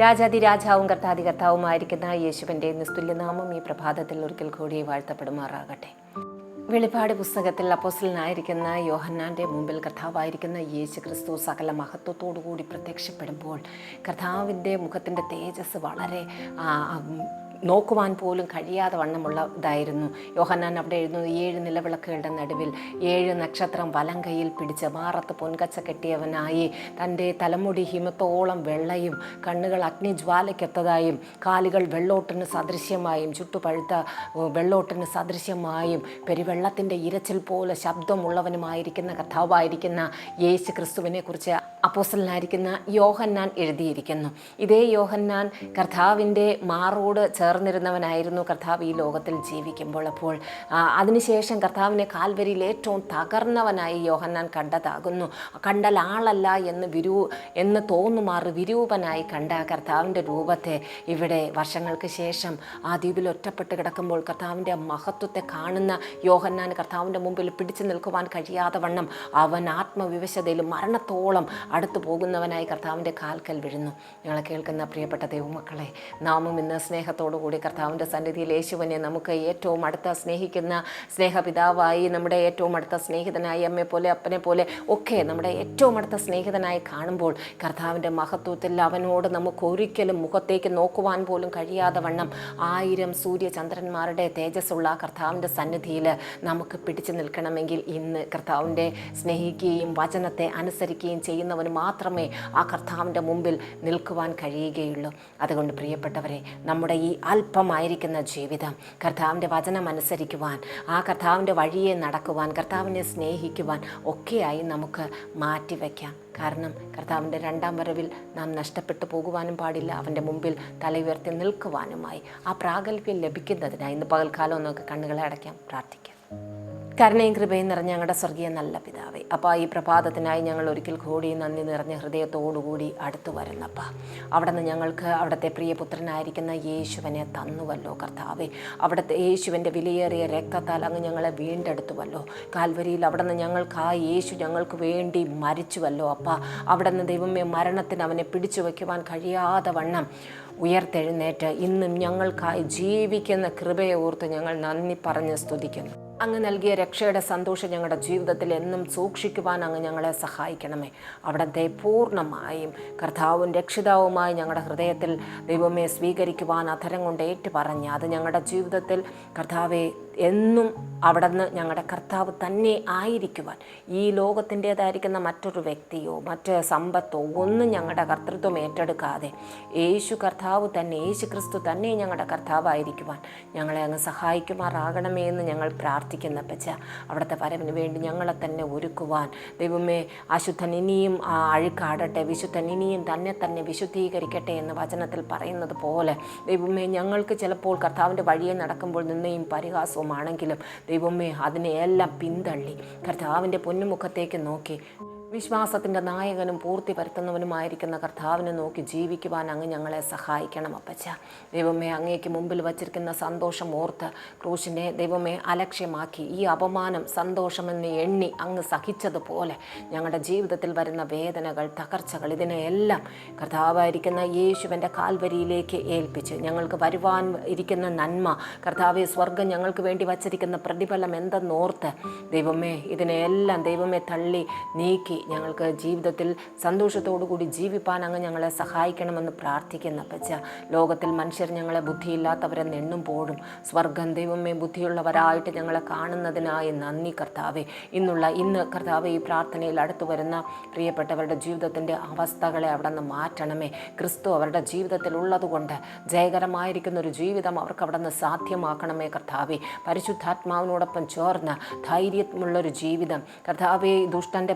രാജാതി രാജാവും കർത്താതി കർത്താവുമായിരിക്കുന്ന യേശുവിന്റെ നിസ്തുല്യനാമം ഈ പ്രഭാതത്തിൽ ഒരിക്കൽ കൂടി വാഴ്ത്തപ്പെടുമാറാകട്ടെ. വെളിപ്പാട് പുസ്തകത്തിൽ അപ്പോസലിനായിരിക്കുന്ന യോഹന്നാന്റെ മുമ്പിൽ കർത്താവായിരിക്കുന്ന യേശു ക്രിസ്തു സകല മഹത്വത്തോടു കൂടി പ്രത്യക്ഷപ്പെടുമ്പോൾ കർത്താവിന്റെ മുഖത്തിന്റെ തേജസ് വളരെ നോക്കുവാൻ പോലും കഴിയാതെ വണ്ണമുള്ള ഇതായിരുന്നു. യോഹന്നാൻ അവിടെ എഴുതുന്നത് ഏഴ് നിലവിളക്കുകളുടെ നടുവിൽ ഏഴ് നക്ഷത്രം വലം കയ്യിൽ പിടിച്ച് മാറത്ത് പൊൻകച്ച കെട്ടിയവനായി. തന്റെ തലമുടി ഹിമത്തോളം വെള്ളയും കണ്ണുകൾ അഗ്നിജ്വാലയ്ക്കൊത്തതായും കാലുകൾ വെള്ളോട്ടിന് സദൃശ്യമായും ചുട്ടുപഴുത്ത വെള്ളോട്ടിന് സദൃശ്യമായും പെരുവെള്ളത്തിന്റെ ഇരച്ചിൽ പോലെ ശബ്ദമുള്ളവനുമായിരിക്കുന്ന കഥാവായിരിക്കുന്ന യേശു ക്രിസ്തുവിനെ കുറിച്ച് അപ്പോസ്റ്റലനായിരിക്കുന്ന യോഹന്നാൻ എഴുതിയിരിക്കുന്നു. ഇതേ യോഹന്നാൻ കർത്താവിന്റെ മാറോട് ചേർന്നിരുന്നവനായിരുന്നു കർത്താവ് ഈ ലോകത്തിൽ ജീവിക്കുമ്പോൾ. അപ്പോൾ അതിനുശേഷം കർത്താവിനെ കാൽവരിയിൽ ഏറ്റവും തകർന്നവനായി യോഹന്നാൻ കണ്ടതാകുന്നു. കണ്ടാൽ ആളല്ല എന്ന് വിരൂ എന്ന് തോന്നുമാറ് വിരൂപനായി കണ്ട കർത്താവിന്റെ രൂപത്തെ ഇവിടെ വർഷങ്ങൾക്ക് ശേഷം ആ ദ്വീപിൽ ഒറ്റപ്പെട്ട് കിടക്കുമ്പോൾ കർത്താവിന്റെ മഹത്വത്തെ കാണുന്ന യോഹന്നാൻ കർത്താവിന്റെ മുമ്പിൽ പിടിച്ചു നിൽക്കുവാൻ കഴിയാതെ വണ്ണം അവൻ ആത്മവിവശതയിൽ മരണത്തോളം അടുത്തു പോകുന്നവനായി കർത്താവിന്റെ കാൽക്കൽ വീഴുന്നു. ഞങ്ങളെ കേൾക്കുന്ന പ്രിയപ്പെട്ട ദൈവമക്കളെ നാമും ഇന്ന് സ്നേഹത്തോടു കൂടി കർത്താവിന്റെ സന്നിധിയിൽ യേശുവിനെ നമുക്ക് ഏറ്റവും അടുത്ത സ്നേഹിക്കുന്ന സ്നേഹപിതാവായി നമ്മുടെ ഏറ്റവും അടുത്ത സ്നേഹിതനായി അമ്മയെ പോലെ അപ്പനെ പോലെ ഒക്കെ നമ്മുടെ ഏറ്റവും അടുത്ത സ്നേഹിതനായി കാണുമ്പോൾ കർത്താവിന്റെ മഹത്വത്തിൽ അവനോട് നമുക്ക് ഒരിക്കലും മുഖത്തേക്ക് നോക്കുവാൻ പോലും കഴിയാതെ വണ്ണം ആയിരം സൂര്യചന്ദ്രന്മാരുടെ തേജസ്സുള്ള കർത്താവിന്റെ സന്നിധിയിൽ നമുക്ക് പിടിച്ചു നിൽക്കണമെങ്കിൽ ഇന്ന് കർത്താവിന്റെ സ്നേഹിക്കുകയും വചനത്തെ അനുസരിക്കുകയും ചെയ്യുന്നവന് മാത്രമേ ആ കർത്താവിന്റെ മുമ്പിൽ നിൽക്കുവാൻ കഴിയുകയുള്ളൂ. അതുകൊണ്ട് പ്രിയപ്പെട്ടവരെ നമ്മുടെ ഈ അല്പമായിരിക്കുന്ന ജീവിതം കർത്താവിന്റെ വചനം അനുസരിക്കുവാൻ ആ കർത്താവിന്റെ വഴിയെ നടക്കുവാൻ കർത്താവിനെ സ്നേഹിക്കുവാൻ ഒക്കെയായി നമുക്ക് മാറ്റിവെക്കാം. കാരണം കർത്താവിന്റെ രണ്ടാം വരവിൽ നാം നഷ്ടപ്പെട്ടു പോകുവാനും പാടില്ല അവന്റെ മുമ്പിൽ തലയുയർത്തി നിൽക്കുവാനുമായി ആ പ്രാഗൽഭ്യം ലഭിക്കുന്നതിനായി ഇന്ന് പകൽക്കാലം നമുക്ക് കണ്ണുകളെ അടയ്ക്കാം പ്രാർത്ഥിക്കാം. കരുണയും കൃപയും നിറഞ്ഞ ഞങ്ങളുടെ സ്വർഗീയ നല്ല പിതാവേ. അപ്പോൾ ഈ പ്രഭാതത്തിനായി ഞങ്ങൾ ഒരിക്കൽ കൂടി നന്ദി നിറഞ്ഞ ഹൃദയത്തോടുകൂടി അടുത്തു വരുന്നപ്പ. അവിടെ നിന്ന് ഞങ്ങൾക്ക് അവിടുത്തെ പ്രിയപുത്രനായിരിക്കുന്ന യേശുവിനെ തന്നുവല്ലോ കർത്താവേ. അവിടുത്തെ യേശുവിന്റെ വിലയേറിയ രക്തത്താൽ അങ്ങ് ഞങ്ങളെ വീണ്ടെടുത്തുവല്ലോ. കാൽവരിയിൽ അവിടെ നിന്ന് ഞങ്ങൾക്ക് ആ യേശു ഞങ്ങൾക്ക് വേണ്ടി മരിച്ചുവല്ലോ അപ്പ. അവിടെ നിന്ന് ദൈവമേ മരണത്തിന് അവനെ പിടിച്ചു വയ്ക്കുവാൻ കഴിയാതെ വണ്ണം ഉയർത്തെഴുന്നേറ്റ് ഇന്നും ഞങ്ങൾക്കായി ജീവിക്കുന്ന കൃപയെ ഓർത്ത് ഞങ്ങൾ നന്ദി പറഞ്ഞ് സ്തുതിക്കുന്നു. അങ്ങ് നൽകിയ രക്ഷയുടെ സന്തോഷം ഞങ്ങളുടെ ജീവിതത്തിൽ എന്നും സൂക്ഷിക്കുവാൻ അങ്ങ് ഞങ്ങളെ സഹായിക്കണമേ. അവിടത്തെ പൂർണമായും കർത്താവും രക്ഷിതാവുമായി ഞങ്ങളുടെ ഹൃദയത്തിൽ ദൈവമേ സ്വീകരിക്കുവാൻ അധരം കൊണ്ട് ഏറ്റു പറഞ്ഞ് അത് ഞങ്ങളുടെ ജീവിതത്തിൽ കർത്താവെ എന്നും അവിടുന്ന് ഞങ്ങളുടെ കർത്താവ് തന്നെ ആയിരിക്കുവാൻ. ഈ ലോകത്തിന്റേതായിരിക്കുന്ന മറ്റൊരു വ്യക്തിയോ മറ്റ് സമ്പത്തോ ഒന്നും ഞങ്ങളുടെ കർത്തൃത്വം ഏറ്റെടുക്കാതെ യേശു കർത്താവ് തന്നെ യേശു ക്രിസ്തു തന്നെ ഞങ്ങളുടെ കർത്താവായിരിക്കുവാൻ ഞങ്ങളെ അങ്ങ് സഹായിക്കുമാറാകണമേ എന്ന് ഞങ്ങൾ പ്രാർത്ഥിക്കുന്ന പച്ച അവിടുത്തെ വരവിന് വേണ്ടി ഞങ്ങളെ തന്നെ ഒരുക്കുവാൻ. ദൈവമേ അശുദ്ധൻ ഇനിയും അഴുക്കാടട്ടെ വിശുദ്ധൻ ഇനിയും തന്നെ തന്നെ വിശുദ്ധീകരിക്കട്ടെ എന്ന് വചനത്തിൽ പറയുന്നത് പോലെ ദൈവമേ ഞങ്ങൾക്ക് ചിലപ്പോൾ കർത്താവിന്റെ വഴിയെ നടക്കുമ്പോൾ നിന്നെയും പരിഹാസവുമാണെങ്കിലും ദൈവമേ അതിനെയെല്ലാം പിന്തള്ളി. കർത്താവിന്റെ പൊന്നുമുഖത്തേക്ക് നോക്കി. വിശ്വാസത്തിന്റെ നായകനും പൂർത്തി വരുത്തുന്നവനുമായിരിക്കുന്ന കർത്താവിനെ നോക്കി ജീവിക്കുവാൻ അങ്ങ് ഞങ്ങളെ സഹായിക്കണം അപ്പച്ച. ദൈവമേ അങ്ങേക്ക് മുമ്പിൽ വച്ചിരിക്കുന്ന സന്തോഷം ഓർത്ത് ക്രൂശിനെ ദൈവമേ അലക്ഷ്യമാക്കി. ഈ അപമാനം സന്തോഷമെന്ന് എണ്ണി അങ്ങ് സഹിച്ചതുപോലെ ഞങ്ങളുടെ ജീവിതത്തിൽ വരുന്ന വേദനകൾ തകർച്ചകൾ ഇതിനെയെല്ലാം കർത്താവായിരിക്കുന്ന യേശുവിന്റെ കാൽവരിയിലേക്ക് ഏൽപ്പിച്ച് ഞങ്ങൾക്ക് വരുവാൻ ഇരിക്കുന്ന നന്മ കർത്താവെ സ്വർഗം ഞങ്ങൾക്ക് വേണ്ടി വച്ചിരിക്കുന്ന പ്രതിഫലം എന്തെന്നോർത്ത് ദൈവമേ ഇതിനെയെല്ലാം ദൈവമേ തള്ളി നീക്കി ഞങ്ങൾക്ക് ജീവിതത്തിൽ സന്തോഷത്തോടു കൂടി ജീവിപ്പാൻ അങ്ങ് ഞങ്ങളെ സഹായിക്കണമെന്ന് പ്രാർത്ഥിക്കുന്ന പച്ച ലോകത്തിൽ മനുഷ്യർ ഞങ്ങളെ ബുദ്ധിയില്ലാത്തവരെന്ന് എണ്ണുമ്പോഴും സ്വർഗം ദൈവമേ ബുദ്ധിയുള്ളവരായിട്ട് ഞങ്ങളെ കാണുന്നതിനായി നന്ദി കർത്താവെ. ഇന്നുള്ള ഇന്ന് കർത്താവെ ഈ പ്രാർത്ഥനയിൽ അടുത്തു വരുന്ന പ്രിയപ്പെട്ടവരുടെ ജീവിതത്തിന്റെ അവസ്ഥകളെ അവിടെ നിന്ന് മാറ്റണമേ. ക്രിസ്തു അവരുടെ ജീവിതത്തിൽ ഉള്ളതുകൊണ്ട് ജയകരമായിരിക്കുന്ന ഒരു ജീവിതം അവർക്ക് അവിടെ നിന്ന് സാധ്യമാക്കണമേ കർത്താവെ. പരിശുദ്ധാത്മാവിനോടൊപ്പം ചേർന്ന് ധൈര്യമുള്ളൊരു ജീവിതം. കർത്താവെ ദുഷ്ടന്റെ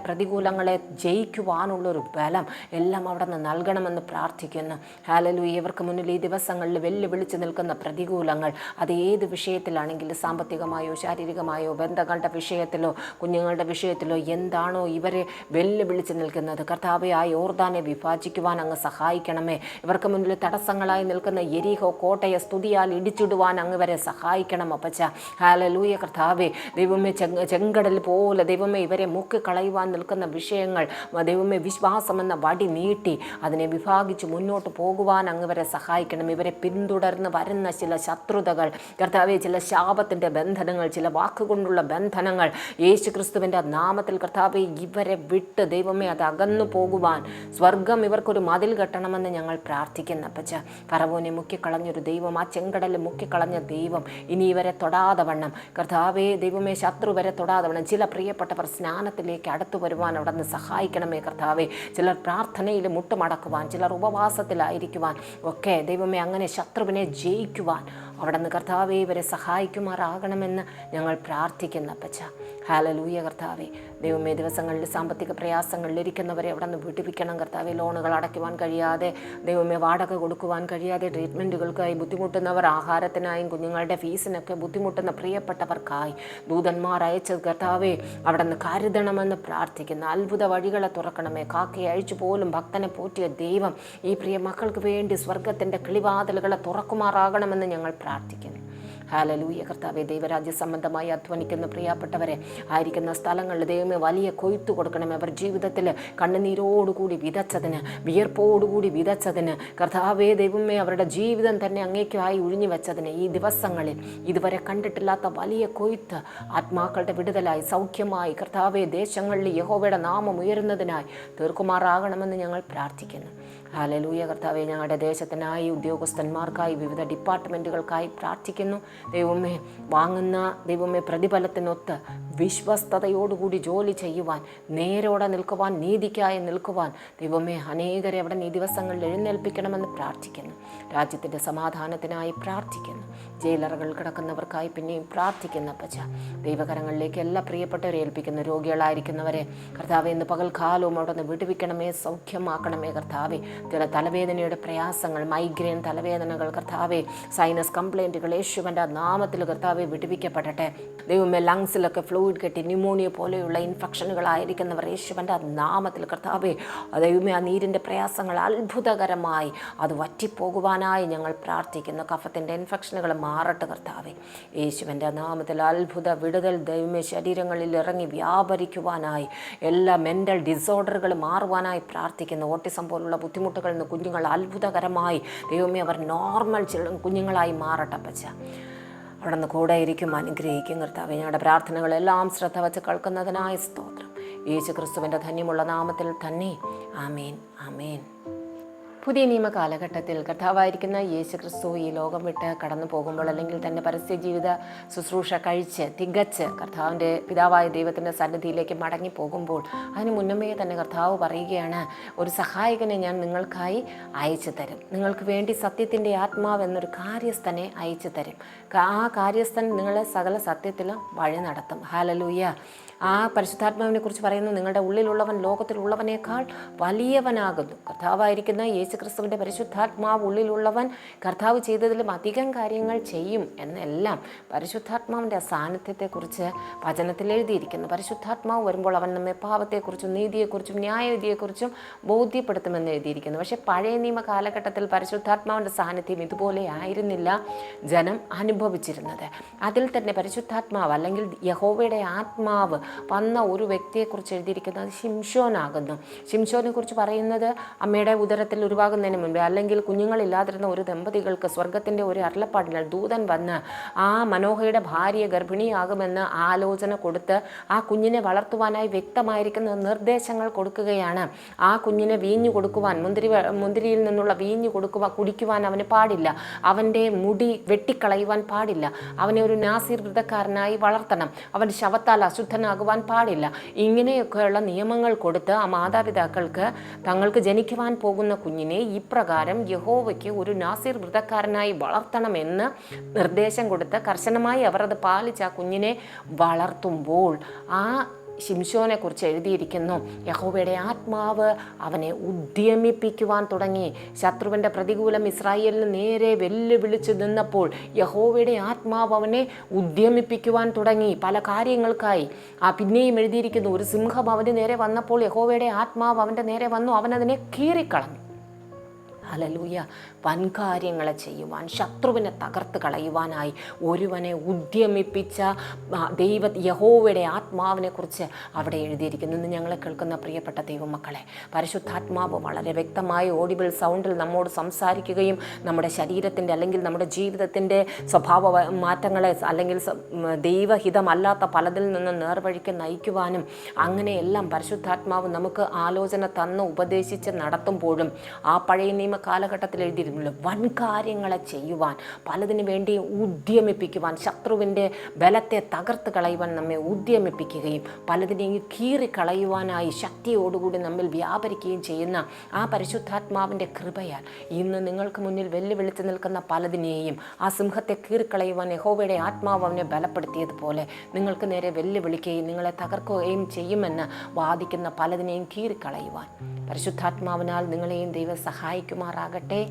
പ്രതികൂലങ്ങളെ ജയിക്കുവാനുള്ളൊരു ബലം എല്ലാം അവിടെ നിന്ന് നൽകണമെന്ന് പ്രാർത്ഥിക്കുന്നു. ഹാലലു ഇവർക്ക് മുന്നിൽ ഈ ദിവസങ്ങളിൽ വെല്ലുവിളിച്ച് നിൽക്കുന്ന പ്രതികൂലങ്ങൾ അത് ഏത് വിഷയത്തിലാണെങ്കിലും സാമ്പത്തികമായോ ശാരീരികമായോ ബന്ധങ്ങളുടെ വിഷയത്തിലോ കുഞ്ഞുങ്ങളുടെ വിഷയത്തിലോ എന്താണോ ഇവരെ വെല്ലുവിളിച്ച് നിൽക്കുന്നത്. കർത്താവെ ആ യോർദാനെ വിഭാജിക്കുവാൻ അങ്ങ് സഹായിക്കണമേ. ഇവർക്ക് മുന്നിൽ തടസ്സങ്ങളായി നിൽക്കുന്ന എരിഹോ കോട്ടയെ സ്തുതിയാൽ ഇടിച്ചിടുവാൻ അങ്ങ് വരെ സഹായിക്കണം അപ്പച്ച. ഹാലലൂയ കർത്താവെ ദൈവമേ ചെങ്ക ചെങ്കടൽ പോലെ ദൈവമേ ഇവരെ മുക്കിക്കളയുവാൻ നിൽക്കുന്ന വിഷയങ്ങൾ. ദൈവമേ വിശ്വാസമെന്ന വടി നീട്ടി അതിനെ വിഭാഗിച്ച് മുന്നോട്ട് പോകുവാൻ അങ്ങ് വരെ സഹായിക്കണം. ഇവരെ പിന്തുടർന്ന് വരുന്ന ചില ശത്രുതകൾ കർത്താവെ ചില ശാപത്തിന്റെ ബന്ധനങ്ങൾ ചില വാക്കുകൊണ്ടുള്ള ബന്ധനങ്ങൾ യേശു ക്രിസ്തുവിന്റെ നാമത്തിൽ കർത്താവെ ഇവരെ വിട്ട് ദൈവമേ അത് അകന്നു പോകുവാൻ സ്വർഗം ഇവർക്കൊരു മതിൽ കെട്ടണമെന്ന് ഞങ്ങൾ പ്രാർത്ഥിക്കുന്ന അപ്പച്ച ഫറവോനെ മുക്കിക്കളഞ്ഞൊരു ദൈവം ആ ചെങ്കടലിൽ മുക്കിക്കളഞ്ഞ ദൈവം ഇനി ഇവരെ തൊടാതെ വണ്ണം. കർത്താവേ ദൈവമേ ശത്രു വരെ തൊടാതെ വണ്ണം. ചില പ്രിയപ്പെട്ടവർ സ്നാനത്തിലേക്ക് അടുത്തു വരുവാൻ അവിടെ നിന്ന് സഹായിക്കണമേ കർത്താവേ. ചിലർ പ്രാർത്ഥനയിൽ മുട്ടുമടക്കുവാൻ ചിലർ ഉപവാസത്തിലായിരിക്കുവാൻ ഒക്കെ ദൈവമേ അങ്ങനെ ശത്രുവിനെ ജയിക്കുവാൻ അവിടെ നിന്ന് കർത്താവെ ഇവരെ സഹായിക്കുമാറാകണമെന്ന് ഞങ്ങൾ പ്രാർത്ഥിക്കുന്ന പച്ച ഹാലലൂയ കർത്താവെ. ദൈവമേ ദിവസങ്ങളിൽ സാമ്പത്തിക പ്രയാസങ്ങളിൽ ഇരിക്കുന്നവരെ അവിടെ നിന്ന് വിടിപ്പിക്കണം കർത്താവ് ലോണുകൾ അടയ്ക്കുവാൻ കഴിയാതെ ദൈവമേ വാടക കൊടുക്കുവാൻ കഴിയാതെ ട്രീറ്റ്മെന്റുകൾക്കായി ബുദ്ധിമുട്ടുന്നവർ ആഹാരത്തിനായും കുഞ്ഞുങ്ങളുടെ ഫീസിനൊക്കെ ബുദ്ധിമുട്ടുന്ന പ്രിയപ്പെട്ടവർക്കായി ദൂതന്മാർ അയച്ച കർത്താവെ അവിടെ നിന്ന് കരുതണമെന്ന് പ്രാർത്ഥിക്കുന്നു. അത്ഭുത വഴികളെ തുറക്കണമേ. കാക്കയെ അഴിച്ചു പോലും ഭക്തനെ പോറ്റിയ ദൈവം ഈ പ്രിയ മക്കൾക്ക് വേണ്ടി സ്വർഗത്തിന്റെ കിളിവാതിലുകളെ തുറക്കുമാറാകണമെന്ന് ഞങ്ങൾ പ്രാർത്ഥിക്കുന്നു. ഹാലലൂയ. കർത്താവെ ദൈവരാജ്യ സംബന്ധമായി അധ്വാനിക്കുന്ന പ്രിയപ്പെട്ടവരെ ആയിരിക്കുന്ന സ്ഥലങ്ങളിൽ ദൈവമേ വലിയ കൊയ്ത്തു കൊടുക്കണമേ. അവർ ജീവിതത്തിൽ കണ്ണുനീരോടുകൂടി വിതച്ചതിന് വിയർപ്പോടുകൂടി വിതച്ചതിന് കർത്താവേ ദൈവമേ അവരുടെ ജീവിതം തന്നെ അങ്ങേക്കുമായി ഒഴിഞ്ഞു വെച്ചതിന് ഈ ദിവസങ്ങളിൽ ഇതുവരെ കണ്ടിട്ടില്ലാത്ത വലിയ കൊയ്ത്ത് ആത്മാക്കളുടെ വിടുതലായി സൗഖ്യമായി കർത്താവെ ദേശങ്ങളിൽ യഹോവയുടെ നാമം ഉയരുന്നതിനായി തീർക്കുമാറാകണമെന്ന് ഞങ്ങൾ പ്രാർത്ഥിക്കുന്നു. ഹാലലൂയ കർത്താവെ ഞങ്ങളുടെ ദേശത്തിനായി ഉദ്യോഗസ്ഥന്മാർക്കായി വിവിധ ഡിപ്പാർട്ട്മെന്റുകൾക്കായി പ്രാർത്ഥിക്കുന്നു. ദൈവമേ വാങ്ങുന്ന ദൈവമേ പ്രതിഫലത്തിനൊത്ത് വിശ്വസ്തയോടുകൂടി ജോലി ചെയ്യുവാൻ നേരോടെ നിൽക്കുവാൻ നീതിക്കായി നിൽക്കുവാൻ ദൈവമേ അനേകരെ അവിടെ നീ ദിവസങ്ങളിൽ എഴുന്നേൽപ്പിക്കണമെന്ന് പ്രാർത്ഥിക്കുന്നു. രാജ്യത്തിന്റെ സമാധാനത്തിനായി പ്രാർത്ഥിക്കുന്നു. ജയിലറുകൾ കിടക്കുന്നവർക്കായി പിന്നെയും പ്രാർത്ഥിക്കുന്ന പച്ച ദൈവകരങ്ങളിലേക്ക് എല്ലാ പ്രിയപ്പെട്ടവരെ ഏൽപ്പിക്കുന്ന രോഗികളായിരിക്കുന്നവരെ കർത്താവെ ഇന്ന് പകൽക്കാലവും അവിടെ നിന്ന് വിടുവിക്കണമേ സൗഖ്യമാക്കണമേ കർത്താവെ. ചില തലവേദനയുടെ പ്രയാസങ്ങൾ മൈഗ്രെയിൻ തലവേദനകൾ കർത്താവെ സൈനസ് കംപ്ലൈന്റുകൾ യേശുവന്റെ നാമത്തിൽ കർത്താവെ വിടുവിക്കപ്പെടട്ടെ. ദൈവമേ ലങ്സിലൊക്കെ ഫ്ലൂയിഡ് കെട്ടി ന്യൂമോണിയ പോലെയുള്ള ഇൻഫെക്ഷനുകളായിരിക്കുന്നവർ യേശുവിന്റെ നാമത്തിൽ കർത്താവേ ദൈവമേ ആ നീരിന്റെ പ്രയാസങ്ങൾ അത്ഭുതകരമായി അത് വറ്റിപ്പോകുവാനായി ഞങ്ങൾ പ്രാർത്ഥിക്കുന്നു. കഫത്തിന്റെ ഇൻഫെക്ഷനുകൾ മാറട്ടെ കർത്താവേ. യേശുവിന്റെ നാമത്തിൽ അത്ഭുത വിടുതൽ ദൈവമേ ശരീരങ്ങളിൽ ഇറങ്ങി വ്യാപരിക്കുവാനായി എല്ലാ മെന്റൽ ഡിസോർഡറുകൾ മാറുവാനായി പ്രാർത്ഥിക്കുന്നു. ഓട്ടിസം പോലുള്ള ബുദ്ധിമുട്ടുകളിൽ നിന്ന് കുഞ്ഞുങ്ങൾ അത്ഭുതകരമായി ദൈവമേ അവർ നോർമൽ കുഞ്ഞുങ്ങളായി മാറട്ടെ പച്ച അവിടെ നിന്ന് കൂടെ ഇരിക്കും അനുഗ്രഹിക്കും കർത്താവ്. ഞങ്ങളുടെ പ്രാർത്ഥനകളെല്ലാം ശ്രദ്ധ വച്ച് കേൾക്കുന്നതിനായ സ്തോത്രം. യേശു ക്രിസ്തുവിന്റെ ധന്യമുള്ള നാമത്തിൽ തന്നെ. ആമേൻ ആമേൻ. പുതിയ നിയമ കാലഘട്ടത്തിൽ കർത്താവായിരിക്കുന്ന യേശു ക്രിസ്തു ഈ ലോകം വിട്ട് കടന്നു പോകുമ്പോൾ അല്ലെങ്കിൽ തന്റെ പരസ്യ ജീവിത ശുശ്രൂഷ കഴിച്ച് തികച്ച് കർത്താവിന്റെ പിതാവായ ദൈവത്തിന്റെ സന്നിധിയിലേക്ക് മടങ്ങി പോകുമ്പോൾ അതിന് മുന്നമേ തന്നെ കർത്താവ് പറയുകയാണ് ഒരു സഹായകനെ ഞാൻ നിങ്ങൾക്കായി അയച്ചു തരും നിങ്ങൾക്ക് വേണ്ടി സത്യത്തിന്റെ ആത്മാവ് എന്നൊരു കാര്യസ്ഥനെ അയച്ചു തരും ആ കാര്യസ്ഥൻ നിങ്ങളെ സകല സത്യത്തിലും വഴി നടത്തും. ഹാലലൂയ്യ ആ പരിശുദ്ധാത്മാവിനെ കുറിച്ച് പറയുന്നു നിങ്ങളുടെ ഉള്ളിലുള്ളവൻ ലോകത്തിലുള്ളവനേക്കാൾ വലിയവനാകുന്നു. കർത്താവായിരിക്കുന്ന യേശു ക്രിസ്തുവിന്റെ പരിശുദ്ധാത്മാവ് ഉള്ളിലുള്ളവൻ കർത്താവ് ചെയ്തതിലും അധികം കാര്യങ്ങൾ ചെയ്യും എന്നെല്ലാം പരിശുദ്ധാത്മാവിന്റെ സാന്നിധ്യത്തെക്കുറിച്ച് വചനത്തിൽ എഴുതിയിരിക്കുന്നു. പരിശുദ്ധാത്മാവ് വരുമ്പോൾ അവൻ നമ്മെ പാപത്തെക്കുറിച്ചും നീതിയെക്കുറിച്ചും ന്യായവിധിയെക്കുറിച്ചും ബോധ്യപ്പെടുത്തുമെന്ന് എഴുതിയിരിക്കുന്നു. പക്ഷേ പഴയ നിയമ കാലഘട്ടത്തിൽ പരിശുദ്ധാത്മാവിന്റെ സാന്നിധ്യം ഇതുപോലെ ആയിരുന്നില്ല. ജനം അനുഭവിച്ചിരുന്നത്. അതിൽ തന്നെ പരിശുദ്ധാത്മാവ് അല്ലെങ്കിൽ യഹോവയുടെ ആത്മാവ് വന്ന ഒരു വ്യക്തിയെക്കുറിച്ച് എഴുതിയിരിക്കുന്നത് ശിംഷോനാകുന്നു ശിംഷോനെ കുറിച്ച് പറയുന്നത് അമ്മയുടെ ഉദരത്തിൽ ഉരുവാകുന്നതിന് മുൻപേ അല്ലെങ്കിൽ കുഞ്ഞുങ്ങളില്ലാതിരുന്ന ഒരു ദമ്പതികൾക്ക് സ്വർഗത്തിന്റെ ഒരു അരുളപ്പാടിനാൽ ദൂതൻ വന്ന് ആ മനോഹയുടെ ഭാര്യ ഗർഭിണിയാകുമെന്ന് ആലോചന കൊടുത്ത് ആ കുഞ്ഞിനെ വളർത്തുവാനായി വ്യക്തമായിരിക്കുന്ന നിർദ്ദേശങ്ങൾ കൊടുക്കുകയാണ്. ആ കുഞ്ഞിനെ വീഞ്ഞു കൊടുക്കുവാൻ മുന്തിരി മുന്തിരിയിൽ നിന്നുള്ള വീഞ്ഞു കൊടുക്കുവാൻ കുടിക്കുവാൻ അവന് പാടില്ല. അവന്റെ മുടി വെട്ടിക്കളയുവാൻ പാടില്ല. അവനെ ഒരു നാസിർ വൃതക്കാരനായി വളർത്തണം. അവൻ ശവത്താൽ അശുദ്ധനാകുവാൻ പാടില്ല. ഇങ്ങനെയൊക്കെയുള്ള നിയമങ്ങൾ കൊടുത്ത് ആ മാതാപിതാക്കൾക്ക് തങ്ങൾക്ക് ജനിക്കുവാൻ പോകുന്ന കുഞ്ഞിനെ ഇപ്രകാരം യഹോവയ്ക്ക് ഒരു നാസിർ വൃതക്കാരനായി വളർത്തണമെന്ന് നിർദ്ദേശം കൊടുത്ത് കർശനമായി അവർ അത് പാലിച്ച് ആ കുഞ്ഞിനെ വളർത്തുമ്പോൾ ആ ശിംശോനെ കുറിച്ച് എഴുതിയിരിക്കുന്നു. യഹോബയുടെ ആത്മാവ് അവനെ ഉദ്യമിപ്പിക്കുവാൻ തുടങ്ങി. ശത്രുവിന്റെ പ്രതികൂലം ഇസ്രായേലിന് നേരെ വെല്ലുവിളിച്ച് നിന്നപ്പോൾ യഹോവയുടെ ആത്മാവ് അവനെ ഉദ്യമിപ്പിക്കുവാൻ തുടങ്ങി. പല കാര്യങ്ങൾക്കായി. ആ പിന്നെയും എഴുതിയിരിക്കുന്നു ഒരു സിംഹം അവന് നേരെ വന്നപ്പോൾ യഹോവയുടെ ആത്മാവ് അവന്റെ നേരെ വന്നു. അവനതിനെ കീറിക്കളഞ്ഞു. ഹലലൂയ വൻകാര്യങ്ങളെ ചെയ്യുവാൻ ശത്രുവിനെ തകർത്ത് കളയുവാനായി ഒരുവനെ ഉദ്യമിപ്പിച്ച ദൈവ യഹോവയുടെ ആത്മാവിനെ കുറിച്ച് അവിടെ എഴുതിയിരിക്കുന്നു. ഇന്ന് ഞങ്ങളെ കേൾക്കുന്ന പ്രിയപ്പെട്ട ദൈവമക്കളെ പരിശുദ്ധാത്മാവ് വളരെ വ്യക്തമായ ഓഡിബിൾ സൗണ്ടിൽ നമ്മോട് സംസാരിക്കുകയും നമ്മുടെ ശരീരത്തിന്റെ അല്ലെങ്കിൽ നമ്മുടെ ജീവിതത്തിന്റെ സ്വഭാവ മാറ്റങ്ങളെ അല്ലെങ്കിൽ ദൈവഹിതമല്ലാത്ത പലതിൽ നിന്ന് നേർവഴിക്ക് നയിക്കുവാനും അങ്ങനെയെല്ലാം പരിശുദ്ധാത്മാവ് നമുക്ക് ആലോചന തന്ന് ഉപദേശിച്ച് നടത്തുമ്പോഴും ആ പഴയ നിയമ കാലഘട്ടത്തിൽ എഴുതിയിരുന്നല്ലോ വൻകാര്യങ്ങളെ ചെയ്യുവാൻ പലതിനു വേണ്ടി ഉദ്യമിപ്പിക്കുവാൻ ശത്രുവിന്റെ ബലത്തെ തകർത്ത് കളയുവാൻ നമ്മെ ഉദ്യമിപ്പിക്കുകയും പലതിനെയും കീറിക്കളയുവാനായി ശക്തിയോടുകൂടി നമ്മിൽ വ്യാപരിക്കുകയും ചെയ്യുന്ന ആ പരിശുദ്ധാത്മാവിന്റെ കൃപയാൽ ഇന്ന് നിങ്ങൾക്ക് മുന്നിൽ വെല്ലുവിളിച്ച് നിൽക്കുന്ന പലതിനെയും ആ സിംഹത്തെ കീറിക്കളയുവാൻ യഹോവയുടെ ആത്മാവ് അവനെ ബലപ്പെടുത്തിയതുപോലെ നിങ്ങൾക്ക് നേരെ വെല്ലുവിളിക്കുകയും നിങ്ങളെ തകർക്കുകയും ചെയ്യുമെന്ന് വാദിക്കുന്ന പലതിനെയും കീറിക്കളയുവാൻ പരിശുദ്ധാത്മാവിനാൽ നിങ്ങളെയും ദൈവം സഹായിക്കുമാറാകട്ടെ.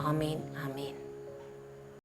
ആമേൻ ആമേൻ